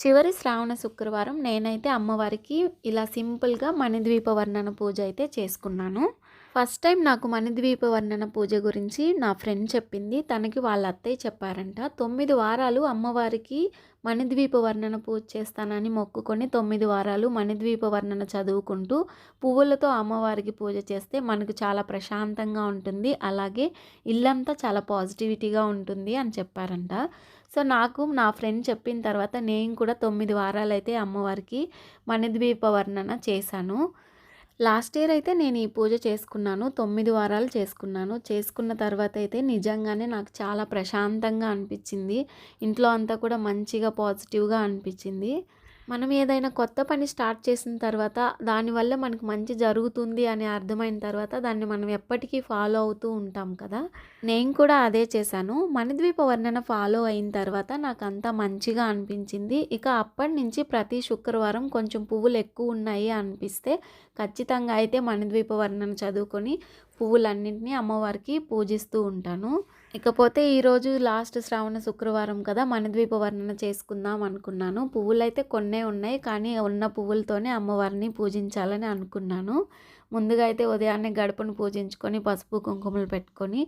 చివరి శ్రావణ శుక్రవారం నేనైతే అమ్మవారికి ఇలా సింపుల్గా మణిద్వీప వర్ణన పూజ అయితే చేసుకున్నాను. ఫస్ట్ టైం నాకు మణిద్వీప వర్ణన పూజ గురించి నా ఫ్రెండ్ చెప్పింది. తనకి వాళ్ళ అత్తయ్య చెప్పారంట. తొమ్మిది వారాలు అమ్మవారికి మణిద్వీప వర్ణన పూజ చేస్తానని మొక్కుకొని తొమ్మిది వారాలు మణిద్వీప వర్ణన చదువుకుంటూ పువ్వులతో అమ్మవారికి పూజ చేస్తే మనకు చాలా ప్రశాంతంగా ఉంటుంది. అలాగే ఇల్లంతా చాలా పాజిటివిటీగా ఉంటుంది అని చెప్పారంట. సో నాకు నా ఫ్రెండ్ చెప్పిన తర్వాత నేను కూడా తొమ్మిది వారాలు అయితే అమ్మవారికి మణిద్వీప వర్ణన చేశాను. లాస్ట్ ఇయర్ అయితే నేను ఈ పూజ చేసుకున్నాను. తొమ్మిది వారాలు చేసుకున్నాను. చేసుకున్న తర్వాత అయితే నిజంగానే నాకు చాలా ప్రశాంతంగా అనిపించింది. ఇంట్లో అంతా కూడా మంచిగా పాజిటివ్గా అనిపించింది. మనం ఏదైనా కొత్త పని స్టార్ట్ చేసిన తర్వాత దానివల్ల మనకు మంచి జరుగుతుంది అని అర్థమైన తర్వాత దాన్ని మనం ఎప్పటికీ ఫాలో అవుతూ ఉంటాం కదా. నేను కూడా అదే చేశాను. మణిద్వీప వర్ణన ఫాలో అయిన తర్వాత నాకు అంతా మంచిగా అనిపించింది. ఇక అప్పటి నుంచి ప్రతి శుక్రవారం కొంచెం పువ్వులు ఎక్కువ ఉన్నాయి అనిపిస్తే ఖచ్చితంగా అయితే మణిద్వీప వర్ణన చదువుకొని పువ్వులన్నింటినీ అమ్మవారికి పూజిస్తూ ఉంటాను. ఇకపోతే ఈరోజు లాస్ట్ శ్రావణ శుక్రవారం కదా మణిద్వీప వర్ణన చేసుకుందాం అనుకున్నాను. పువ్వులు అయితే కొన్నే ఉన్నాయి కానీ ఉన్న పువ్వులతోనే అమ్మవారిని పూజించాలని అనుకున్నాను. ముందుగా అయితే ఉదయాన్నే గడపను పూజించుకొని పసుపు కుంకుమలు పెట్టుకొని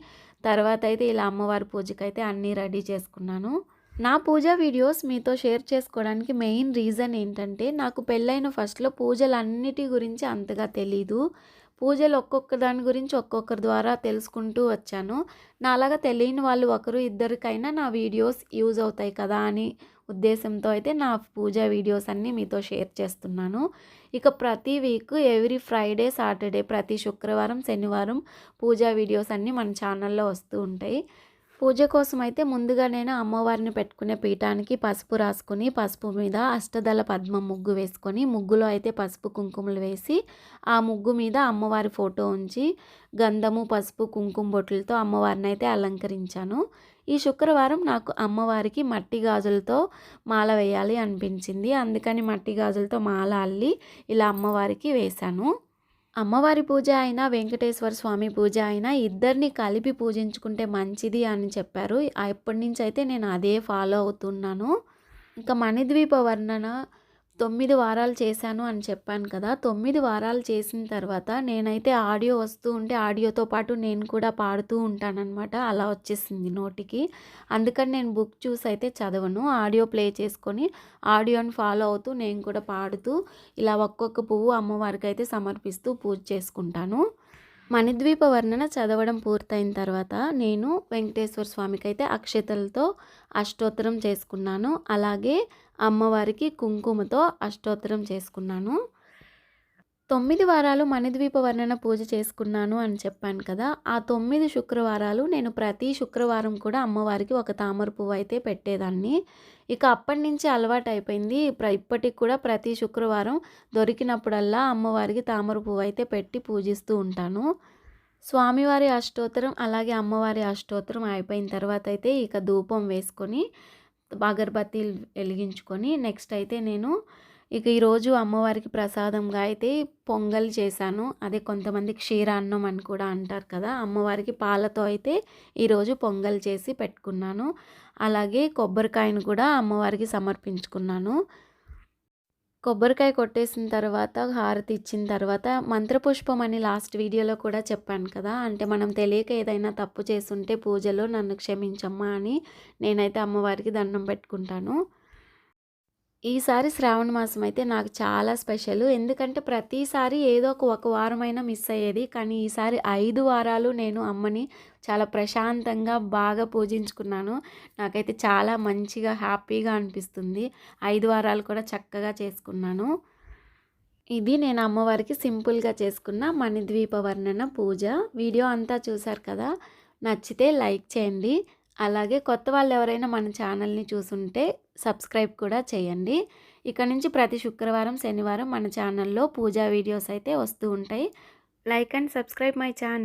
తర్వాత అయితే ఇలా అమ్మవారి పూజకైతే అన్నీ రెడీ చేసుకున్నాను. నా పూజ వీడియోస్ మీతో షేర్ చేసుకోవడానికి మెయిన్ రీజన్ ఏంటంటే నాకు పెళ్ళైన ఫస్ట్లో పూజలన్నిటి గురించి అంతగా తెలీదు. పూజలు ఒక్కొక్క దాని గురించి ఒక్కొక్కరి ద్వారా తెలుసుకుంటూ వచ్చాను. నా అలాగా తెలియని వాళ్ళు ఒకరు ఇద్దరికైనా నా వీడియోస్ యూజ్ అవుతాయి కదా అని ఉద్దేశంతో అయితే నా పూజ వీడియోస్ అన్నీ మీతో షేర్ చేస్తున్నాను. ఇక ప్రతి వీక్ ఎవ్రీ ఫ్రైడే సాటర్డే ప్రతి శుక్రవారం శనివారం పూజా వీడియోస్ అన్నీ మన ఛానల్లో వస్తూ ఉంటాయి. పూజ కోసం అయితే ముందుగా నేను అమ్మవారిని పెట్టుకునే పీఠానికి పసుపు రాసుకుని పసుపు మీద అష్టదళ పద్మ ముగ్గు వేసుకొని ముగ్గులో అయితే పసుపు కుంకుమలు వేసి ఆ ముగ్గు మీద అమ్మవారి ఫోటో ఉంచి గంధము పసుపు కుంకుమ బొట్లతో అమ్మవారిని అయితే అలంకరించాను. ఈ శుక్రవారం నాకు అమ్మవారికి మట్టి గాజులతో మాల వేయాలి అనిపించింది. అందుకని మట్టి గాజులతో మాల అల్లి ఇలా అమ్మవారికి వేశాను. అమ్మవారి పూజ అయినా వెంకటేశ్వర స్వామి పూజ అయినా ఇద్దరిని కలిపి పూజించుకుంటే మంచిది అని చెప్పారు. ఎప్పటి నుంచి అయితే నేను అదే ఫాలో అవుతున్నాను ఇంకా మణిద్వీప వర్ణన తొమ్మిది వారాలు చేశాను అని చెప్పాను కదా తొమ్మిది వారాలు చేసిన తర్వాత నేనైతే ఆడియో వస్తూ ఉంటే ఆడియోతో పాటు నేను కూడా పాడుతూ ఉంటానన్నమాట. అలా వచ్చేసింది నోటికి. అందుకని నేను బుక్ చూసి అయితే చదవను. ఆడియో ప్లే చేసుకొని ఆడియోని ఫాలో అవుతూ నేను కూడా పాడుతూ ఇలా ఒక్కొక్క పువ్వు అమ్మవారికి అయితే సమర్పిస్తూ పూజ చేసుకుంటాను. మణిద్వీప వర్ణన చదవడం పూర్తయిన తర్వాత నేను వెంకటేశ్వర స్వామికి అయితే అక్షతలతో అష్టోత్తరం చేసుకున్నాను. అలాగే అమ్మవారికి కుంకుమతో అష్టోత్తరం చేసుకున్నాను. తొమ్మిది వారాలు మణిద్వీప వర్ణన పూజ చేసుకున్నాను అని చెప్పాను కదా ఆ తొమ్మిది శుక్రవారాలు నేను ప్రతి శుక్రవారం కూడా అమ్మవారికి ఒక తామర పువ్వు అయితే పెట్టేదాన్ని. ఇక అప్పటి నుంచి అలవాటు అయిపోయింది. ఇప్పటికి కూడా ప్రతి శుక్రవారం దొరికినప్పుడల్లా అమ్మవారికి తామర పువ్వు అయితే పెట్టి పూజిస్తూ ఉంటాను. స్వామివారి అష్టోత్తరం అలాగే అమ్మవారి అష్టోత్తరం అయిపోయిన తర్వాత అయితే ఇక ధూపం వేసుకొని అగరబత్తీలు వెలిగించుకొని నెక్స్ట్ అయితే నేను ఇక ఈరోజు అమ్మవారికి ప్రసాదంగా అయితే పొంగల్ చేశాను. అదే కొంతమంది క్షీరాన్నం అని కూడా అంటారు కదా అమ్మవారికి పాలతో అయితే ఈరోజు పొంగల్ చేసి పెట్టుకున్నాను. అలాగే కొబ్బరికాయను కూడా అమ్మవారికి సమర్పించుకున్నాను. కొబ్బరికాయ కొట్టేసిన తర్వాత హారతి ఇచ్చిన తర్వాత మంత్రపుష్పం అని లాస్ట్ వీడియోలో కూడా చెప్పాను కదా అంటే మనం తెలియక ఏదైనా తప్పు చేసుంటే పూజలో నన్ను క్షమించమ్మా అని నేనైతే అమ్మవారికి దండం పెట్టుకుంటాను. ఈసారి శ్రావణ మాసం అయితే నాకు చాలా స్పెషల్. ఎందుకంటే ప్రతిసారి ఏదో ఒక ఒక వారమైనా మిస్ అయ్యేది. కానీ ఈసారి ఐదు వారాలు నేను అమ్మని చాలా ప్రశాంతంగా బాగా పూజించుకున్నాను. నాకైతే చాలా మంచిగా హ్యాపీగా అనిపిస్తుంది. ఐదు వారాలు కూడా చక్కగా చేసుకున్నాను. ఇది నేను అమ్మవారికి సింపుల్గా చేసుకున్న మణిద్వీప వర్ణన పూజ. వీడియో అంతా చూశారు కదా? నచ్చితే లైక్ చేయండి. అలాగే కొత్త వాళ్ళు ఎవరైనా మన ఛానల్ని చూసుంటే సబ్స్క్రైబ్ కూడా చేయండి. ఇక్కడ నుంచి ప్రతి శుక్రవారం శనివారం మన ఛానల్లో పూజా వీడియోస్ అయితే వస్తూ ఉంటాయి. Like and subscribe my channel.